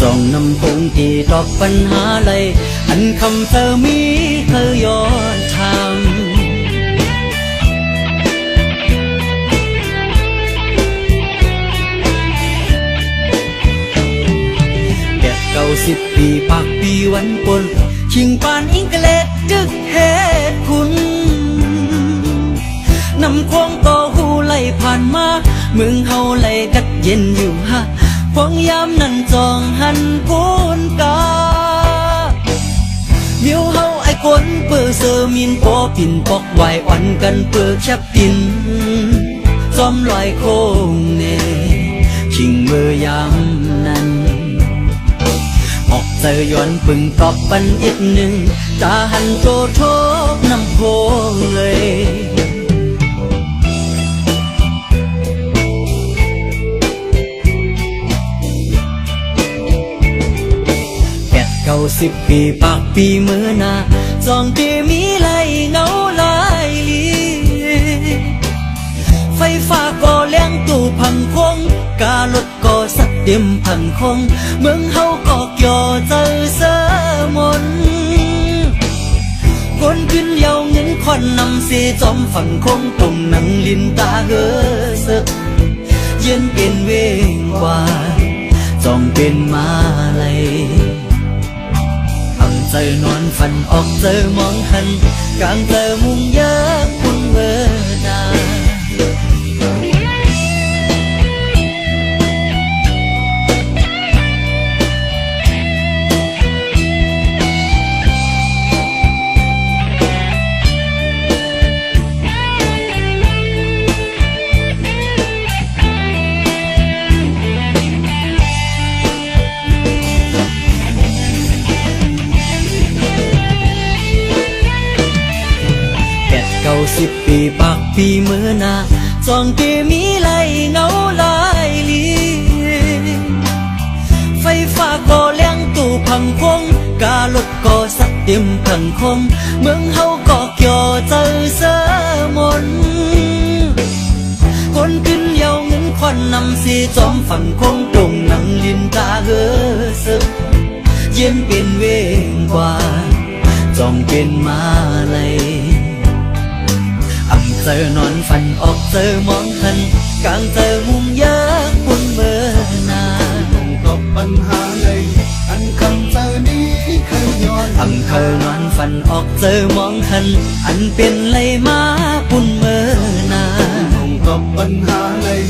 ตรองนำพงที่ตอบปัญหาเลยอันคำเธอมีเธอย้อนทำเก่าสิบปีปากปีวันปนชิงปานอิงเกลดจึกเหตุคุณนำควงต่อหูไหลผ่านมาเมืองเฮาไหลกัดเย็นอยู่ฮะ ควงยามนั้นจองหันพูนกามิวเฮาไอ้คนเปื้อเซอร์มินปอปินปอกไหวอ่อนกันเปื้อแคบปินจอมลอยโค้งเนชิงเมื่อยามนั้นออกเจอย้อนปึงตอบปันอีกหนึ่งจาหันโจโทกน้ำโพเลย สิบปีปากปีเมื่อนาจองตีมีไหลเงาลายลีไฟฟ้าก็แรงตู่พังคงกาลดก็สักเต็มพังคง เมืองเฮาก็เกี่ยวเจอเสมนคนขึ้นเยาเงินควันนำเสจอมฝันคงตรงหนังลินตาเฮอสึกเย็นเป็นเวงวาจองเป็นมาเลย ใจนอนฝันออกเจอมองหันกลางเจอมุงยากคุณเวอนา สิบปีปากปีเมื่อนาจองเกมีไหลเงาลายลีไฟฟ้าก็เลี้ยงตู่พังคงกาลดก็สักเต็มพังคงเมืองเฮาก็เกี่ยวเจอเสมนคนขึ้นเยาเงินควันนำสีจอมฝันคงตรงหนังลินตาเฮอสึกเย็นเป็นเวงกว่าจองเป็นมาเลยอำเจอนอนฝันออกเจอมองหันกลางเจอมุมยากบนเมื่อนานต้องตอบปัญหาเลยอันคำเจอนี้เคยย้อนอำเคอนอนฝันออกเจอมองหันอันเป็นเลยมาปุ่นเมื่อนานต้องตอบปัญหาเลย